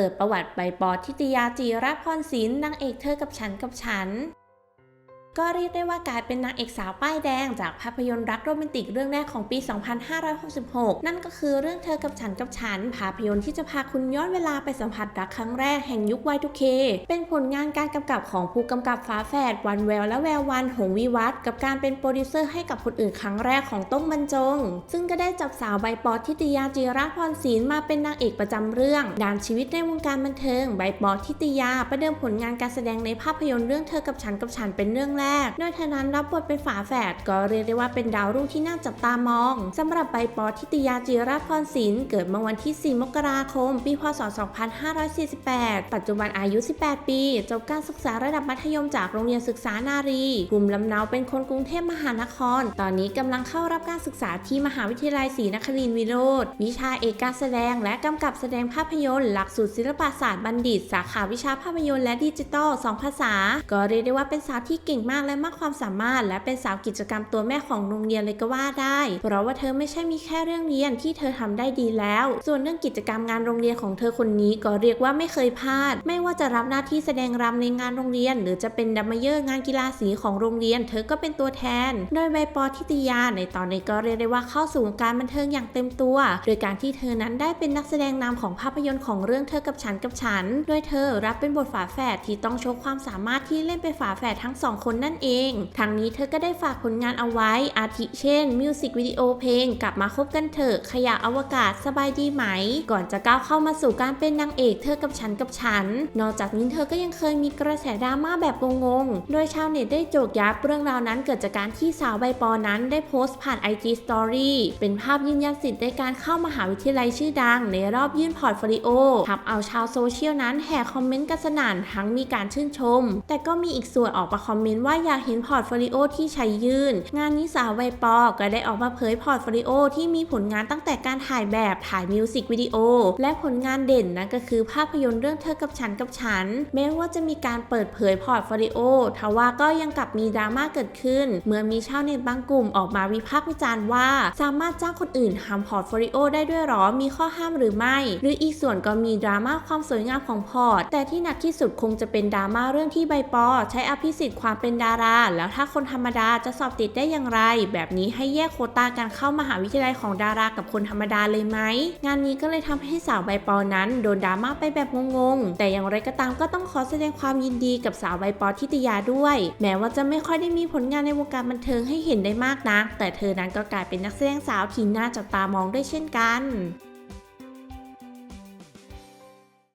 เปิดประวัติใบปอทิตยาจีรพรศิลป์นางเอกเธอกับฉันกับฉัน ก็เรียกได้ว่ากลายเป็นนางเอกสาวป้ายแดง จากภาพยนตร์รักโรแมนติกเรื่องแรกของปี 2566 นั่นก็คือเรื่องเธอกับฉันกับฉัน ภาพยนตร์ที่จะพาคุณย้อนเวลาไปสัมผัสรักครั้งแรกแห่งยุค Y2K เป็นผลงานการกำกับของผู้กำกับฝาแฝดวันแววและแวววันหงวิวัฒกับการเป็นโปรดิวเซอร์ให้กับคนอื่นครั้งแรกของต้งบรรจง ซึ่งก็ได้จับสาวใบปอทิติยาจีรพรศิลมาเป็นนางเอกประจำเรื่องด้านชีวิตในวงการบันเทิงใบปอทิติยาประเดิมผลงานการแสดงในภาพยนตร์เรื่องเธอกับฉันกับฉันเป็นเรื่องแรกโดยเธอนั้นรับบทเป็นฝาแฝดก็เรียกได้ว่าเป็นดาวรุ่งที่น่าจับตามองสำหรับใบปอทิตยาจีรพรศิลป์เกิดเมื่อวันที่ 4 มกราคม ปีพศ 2548 ปัจจุบันอายุ 18 ปีจบการศึกษาระดับมัธยมจากโรงเรียนศึกษานารีกลุ่มลำเนาเป็นคนกรุงเทพมหานคร ตอนนี้กำลังเข้ารับการศึกษาที่มหาวิทยาลัยศรีนครินทร์วิโรธวิชาเอกการแสดง และกำกับแสดงภาพยนตร์ หลักสูตรศิลปศาสตร์บัณฑิต สาขาวิชาภาพยนตร์และดิจิทัลสองภาษา ก็เรียกได้ว่าเป็นสาวที่เก่งมากและมากความสามารถ และเป็นสาวกิจกรรมตัวแม่ของโรงเรียนเลยก็ว่าได้ เพราะว่าเธอไม่ใช่มีแค่เรื่องเรียนที่เธอทำได้ดีแล้ว ส่วนเรื่องกิจกรรมงานโรงเรียนของเธอคนนี้ก็เรียกว่าไม่เคยพลาด ไม่ว่าจะรับหน้าที่แสดงรำในงานโรงเรียน หรือจะเป็นดัมเมเยอร์งานกีฬาสีของโรงเรียน เธอก็เป็นตัวแทน โดยใบปอทิตยาในตอนนี้ก็เรียกได้ว่าเข้าสู่วงการบันเทิงอย่างเต็มตัว โดยการที่เธอนั้นได้เป็นนักแสดงนำของภาพยนตร์ของเรื่องเธอกับฉันกับฉัน โดยเธอรับเป็นบทฝาแฝดที่ต้องโชว์ความสามารถที่เล่นเป็นฝาแฝดทั้งสองคนนั่นเอง ทางนี้เธอก็ได้ฝากผลงานเอาไว้ อาทิเช่นมิวสิกวิดีโอเพลงกลับมาคบกันเถอะขยะอวกาศสบายดีไหม ก่อนจะก้าวเข้ามาสู่การเป็นนางเอกเธอกับฉันกับฉัน นอกจากนี้เธอก็ยังเคยมีกระแสดราม่าแบบงงๆ โดยชาวเน็ตได้โจกยับเรื่องราวนั้นเกิดจากการที่สาวใบปอนั้นได้โพสต์ผ่าน IG Story เป็นภาพยืนยันสิทธิ์ในการเข้ามหาวิทยาลัยชื่อดัง ในรอบยื่นพอร์ตโฟลิโอทำเอาชาวโซเชียลนั้นแห่คอมเมนต์กันสนั่นทั้งมีการชื่นชม แต่ก็มีอีกส่วนออกมาคอมเมนต์ว่าว่าอยากเห็นพอร์ตโฟลิโอที่ใช้ยื่น งานนี้สาวใบปอก็ได้ออกมาเผยพอร์ตโฟลิโอที่มีผลงานตั้งแต่การถ่ายแบบถ่ายมิวสิกวิดีโอและผลงานเด่นนั่นก็คือภาพยนตร์เรื่องเธอกับฉันกับฉัน แม้ว่าจะมีการเปิดเผยพอร์ตโฟลิโอทว่าก็ยังกลับมีดราม่าเกิดขึ้น เมื่อมีชาวเน็ตบางกลุ่มออกมาวิพากษ์วิจารณ์ว่า สามารถจ้างคนอื่นทำพอร์ตโฟลิโอได้ด้วยหรอมีข้อห้ามหรือไม่ หรืออีกส่วนก็มีดราม่าความสวยงามของพอร์ตแต่ที่หนักที่สุดคงจะเป็นดราม่าเรื่องที่ใบปอใช้อภิสิทธิ์ความเป็นดารา แล้วถ้าคนธรรมดาจะสอบติดได้อย่างไร แบบนี้ให้แยกโควตาการเข้ามหาวิทยาลัยของดารากับคนธรรมดาเลยไหม งานนี้ก็เลยทำให้สาวใบปอนั้นโดนดราม่าไปแบบงงๆ แต่อย่างไรก็ตามก็ต้องขอแสดงความยินดีกับสาวใบปอทิตยาด้วย แม้ว่าจะไม่ค่อยได้มีผลงานในวงการบันเทิงให้เห็นได้มากนักแต่เธอนั้นก็กลายเป็นนักแสดงสาวที่น่าจับตามองด้วยเช่นกัน